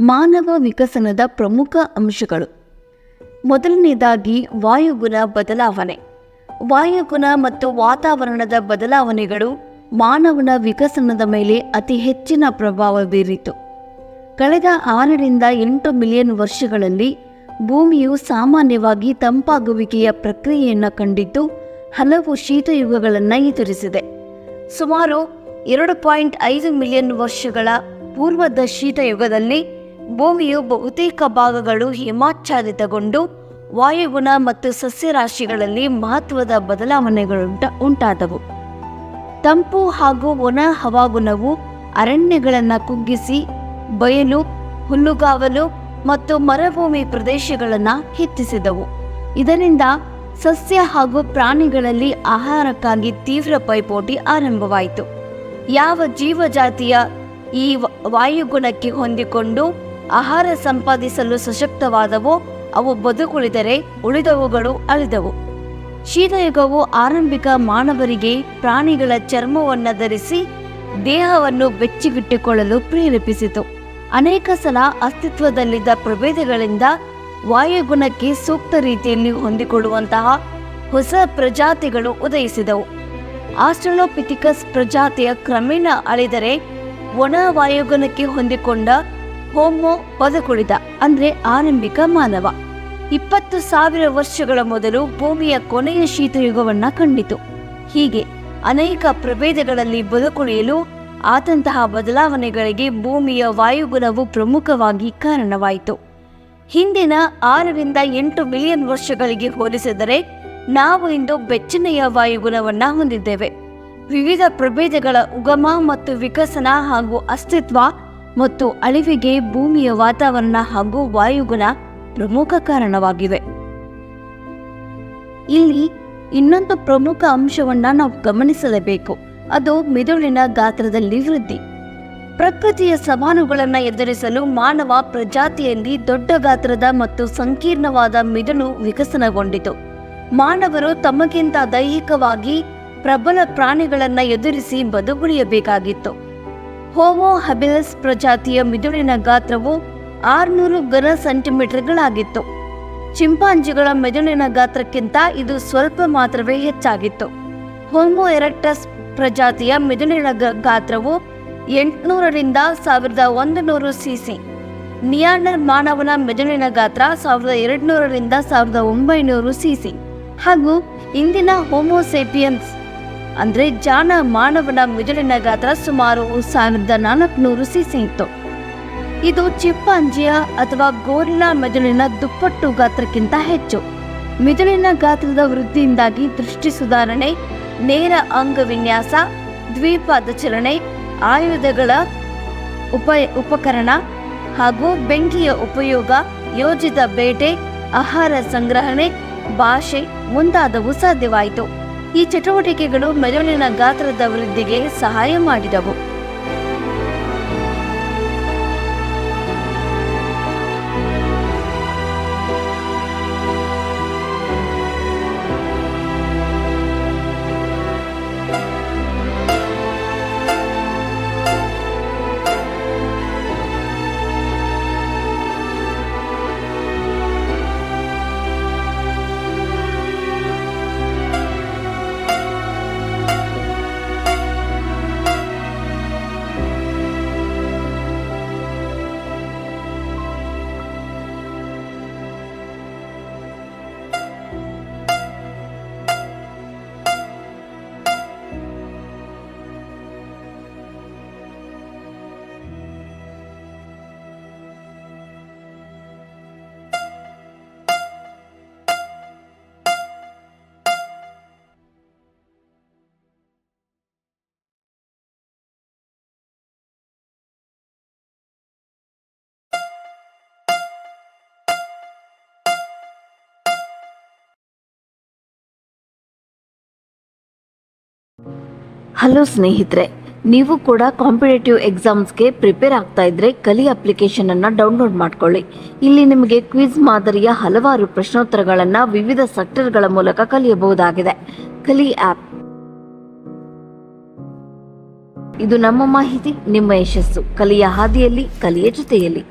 ಮಾನವ ವಿಕಸನದ ಪ್ರಮುಖ ಅಂಶಗಳು. ಮೊದಲನೇದಾಗಿ ವಾಯುಗುಣ ಬದಲಾವಣೆ. ವಾಯುಗುಣ ಮತ್ತು ವಾತಾವರಣದ ಬದಲಾವಣೆಗಳು ಮಾನವನ ವಿಕಸನದ ಮೇಲೆ ಅತಿ ಹೆಚ್ಚಿನ ಪ್ರಭಾವ ಬೀರಿತು. ಕಳೆದ ಆರರಿಂದ ಎಂಟು ಮಿಲಿಯನ್ ವರ್ಷಗಳಲ್ಲಿ ಭೂಮಿಯು ಸಾಮಾನ್ಯವಾಗಿ ತಂಪಾಗುವಿಕೆಯ ಪ್ರಕ್ರಿಯೆಯನ್ನು ಕಂಡಿದ್ದು ಹಲವು ಶೀತಯುಗಗಳನ್ನು ಎದುರಿಸಿದೆ. ಸುಮಾರು ಎರಡು ಪಾಯಿಂಟ್ ಐದು ಮಿಲಿಯನ್ ವರ್ಷಗಳ ಪೂರ್ವದ ಶೀತಯುಗದಲ್ಲಿ ಭೂಮಿಯು ಬಹುತೇಕ ಭಾಗಗಳು ಹಿಮಾಚ್ಛಾದಿತಗೊಂಡು ವಾಯುಗುಣ ಮತ್ತು ಸಸ್ಯರಾಶಿಗಳಲ್ಲಿ ಮಹತ್ವದ ಬದಲಾವಣೆಗಳುಂಟ ಉಂಟಾದವು. ತಂಪು ಹಾಗೂ ಒಣ ಹವಾಗುಣವು ಅರಣ್ಯಗಳನ್ನು ಕುಗ್ಗಿಸಿ, ಬಯಲು, ಹುಲ್ಲುಗಾವಲು ಮತ್ತು ಮರುಭೂಮಿ ಪ್ರದೇಶಗಳನ್ನು ಹೆಚ್ಚಿಸಿದವು. ಇದರಿಂದ ಸಸ್ಯ ಹಾಗೂ ಪ್ರಾಣಿಗಳಲ್ಲಿ ಆಹಾರಕ್ಕಾಗಿ ತೀವ್ರ ಪೈಪೋಟಿ ಆರಂಭವಾಯಿತು. ಯಾವ ಜೀವಜಾತಿಯ ಈ ವಾಯುಗುಣಕ್ಕೆ ಹೊಂದಿಕೊಂಡು ಆಹಾರ ಸಂಪಾದಿಸಲು ಸಶಕ್ತವಾದವು, ಅವು ಬದುಕುಳಿದರೆ ಉಳಿದವುಗಳು ಅಳಿದವು. ಶೀತಯುಗವು ಆರಂಭಿಕ ಮಾನವರಿಗೆ ಪ್ರಾಣಿಗಳ ಚರ್ಮವನ್ನು ಧರಿಸಿ ದೇಹವನ್ನು ಬೆಚ್ಚಿಗಿಟ್ಟುಕೊಳ್ಳಲು ಪ್ರೇರೇಪಿಸಿತು. ಅನೇಕ ಸಲ ಅಸ್ತಿತ್ವದಲ್ಲಿದ್ದ ಪ್ರಭೇದಗಳಿಂದ ವಾಯುಗುಣಕ್ಕೆ ಸೂಕ್ತ ರೀತಿಯಲ್ಲಿ ಹೊಂದಿಕೊಳ್ಳುವಂತಹ ಹೊಸ ಪ್ರಜಾತಿಗಳು ಉದಯಿಸಿದವು. ಆಸ್ಟ್ರಲೋಪಿಥಿಕಸ್ ಪ್ರಜಾತಿಯ ಕ್ರಮೇಣ ಅಳಿದರೆ ಒಣ ವಾಯುಗುಣಕ್ಕೆ ಹೊಂದಿಕೊಂಡ ಹೋಮೋ ಬದುಕುಳಿದ ಅಂದ್ರೆ ಆರಂಭಿಕ ಮಾನವ. ಇಪ್ಪತ್ತು ಸಾವಿರ ವರ್ಷಗಳ ಮೊದಲು ಭೂಮಿಯ ಕೊನೆಯ ಶೀತಯುಗವನ್ನ ಕಂಡಿತು. ಹೀಗೆ ಅನೇಕ ಪ್ರಭೇದಗಳಲ್ಲಿ ಬದುಕುಳಿಯಲು ಆದಂತಹ ಬದಲಾವಣೆಗಳಿಗೆ ಭೂಮಿಯ ವಾಯುಗುಣವು ಪ್ರಮುಖವಾಗಿ ಕಾರಣವಾಯಿತು. ಹಿಂದಿನ ಆರರಿಂದ ಎಂಟು ಮಿಲಿಯನ್ ವರ್ಷಗಳಿಗೆ ಹೋಲಿಸಿದರೆ ನಾವು ಇಂದು ಬೆಚ್ಚನೆಯ ವಾಯುಗುಣವನ್ನ ಹೊಂದಿದ್ದೇವೆ. ವಿವಿಧ ಪ್ರಭೇದಗಳ ಉಗಮ ಮತ್ತು ವಿಕಸನ ಹಾಗೂ ಅಸ್ತಿತ್ವ ಮತ್ತು ಅಳಿವಿಗೆ ಭೂಮಿಯ ವಾತಾವರಣ ಹಾಗೂ ವಾಯುಗುಣ ಪ್ರಮುಖ ಕಾರಣವಾಗಿವೆ. ಇಲ್ಲಿ ಇನ್ನೊಂದು ಪ್ರಮುಖ ಅಂಶವನ್ನ ನಾವು ಗಮನಿಸಲೇಬೇಕು. ಅದು ಮಿದುಳಿನ ಗಾತ್ರದಲ್ಲಿ ವೃದ್ಧಿ. ಪ್ರಕೃತಿಯ ಸವಾಲುಗಳನ್ನು ಎದುರಿಸಲು ಮಾನವ ಪ್ರಜಾತಿಯಲ್ಲಿ ದೊಡ್ಡ ಗಾತ್ರದ ಮತ್ತು ಸಂಕೀರ್ಣವಾದ ಮಿದುಳು ವಿಕಸನಗೊಂಡಿತು. ಮಾನವರು ತಮಗಿಂತ ದೈಹಿಕವಾಗಿ ಪ್ರಬಲ ಪ್ರಾಣಿಗಳನ್ನು ಎದುರಿಸಿ ಬದುಕುಳಿಯಬೇಕಾಗಿತ್ತು. ಹೋಮೋ ಹಬಿಲಸ್ ಪ್ರಜಾತಿಯ ಮಿದುಳಿನ ಗಾತ್ರವು ಆರುನೂರು ಘನ ಸೆಂಟಿಮೀಟರ್ಗಳಾಗಿತ್ತು. ಚಿಂಪಾಂಜಿಗಳ ಮೆದುಳಿನ ಗಾತ್ರಕ್ಕಿಂತ ಇದು ಸ್ವಲ್ಪ ಮಾತ್ರವೇ ಹೆಚ್ಚಾಗಿತ್ತು. ಹೋಮೋ ಎರೆಕ್ಟಸ್ ಪ್ರಜಾತಿಯ ಮೆದುಳಿನ ಗಾತ್ರವು ಎಂಟುನೂರರಿಂದ ಸಾವಿರದ ಒಂದು ಸಿಸಿ. ನಿಯಾಂಡರ್ ಮಾನವನ ಮೆದುಳಿನ ಗಾತ್ರ ಸಾವಿರದ ಎರಡುನೂರರಿಂದ ಸಾವಿರದ ಒಂಬೈನೂರು ಸಿಸಿ. ಹಾಗೂ ಇಂದಿನ ಹೋಮೋಸೇಪಿಯನ್ಸ್ ಅಂದ್ರೆ ಜಾನ ಮಾನವನ ಮಿದುಳಿನ ಗಾತ್ರ ಸುಮಾರು ಸಾವಿರದ ನಾಲ್ಕುನೂರು ಸಿಸಿ ಇತ್ತು. ಇದು ಚಿಪ್ಪಾಂಜಿಯ ಅಥವಾ ಗೋರಿನ ಮೆದುಳಿನ ದುಪ್ಪಟ್ಟು ಗಾತ್ರಕ್ಕಿಂತ ಹೆಚ್ಚು. ಮಿದುಳಿನ ಗಾತ್ರದ ವೃದ್ಧಿಯಿಂದಾಗಿ ದೃಷ್ಟಿ ಸುಧಾರಣೆ, ನೇರ ಅಂಗವಿನ್ಯಾಸ, ದ್ವಿಪಾದ ಚಲನೆ, ಆಯುಧಗಳ ಉಪ, ಉಪಕರಣ ಹಾಗೂ ಬೆಂಕಿಯ ಉಪಯೋಗ, ಯೋಜಿತ ಬೇಟೆ, ಆಹಾರ ಸಂಗ್ರಹಣೆ, ಭಾಷೆ ಮುಂತಾದವು ಸಾಧ್ಯವಾಯಿತು. ಈ ಚಟುವಟಿಕೆಗಳು ಮೆದುಳಿನ ಗಾತ್ರದ ವೃದ್ಧಿಗೆ ಸಹಾಯ ಮಾಡಿದವು. ಹಲೋ ಸ್ನೇಹಿತರೆ, ನೀವು ಕೂಡ ಕಾಂಪಿಟೇಟಿವ್ ಎಕ್ಸಾಮ್ಸ್ಗೆ ಪ್ರಿಪೇರ್ ಆಗ್ತಾ ಇದ್ರೆ ಕಲಿ ಅಪ್ಲಿಕೇಶನ್ ಅನ್ನ ಡೌನ್ಲೋಡ್ ಮಾಡ್ಕೊಳ್ಳಿ. ಇಲ್ಲಿ ನಿಮಗೆ ಕ್ವಿಜ್ ಮಾದರಿಯ ಹಲವಾರು ಪ್ರಶ್ನೋತ್ತರಗಳನ್ನು ವಿವಿಧ ಸೆಕ್ಟರ್ಗಳ ಮೂಲಕ ಕಲಿಯಬಹುದಾಗಿದೆ. ಕಲಿ ಆಪ್ ಇದು ನಮ್ಮ ಮಾಹಿತಿ, ನಿಮ್ಮ ಯಶಸ್ಸು. ಕಲಿಯ ಹಾದಿಯಲ್ಲಿ, ಕಲಿಯ ಜೊತೆಯಲ್ಲಿ.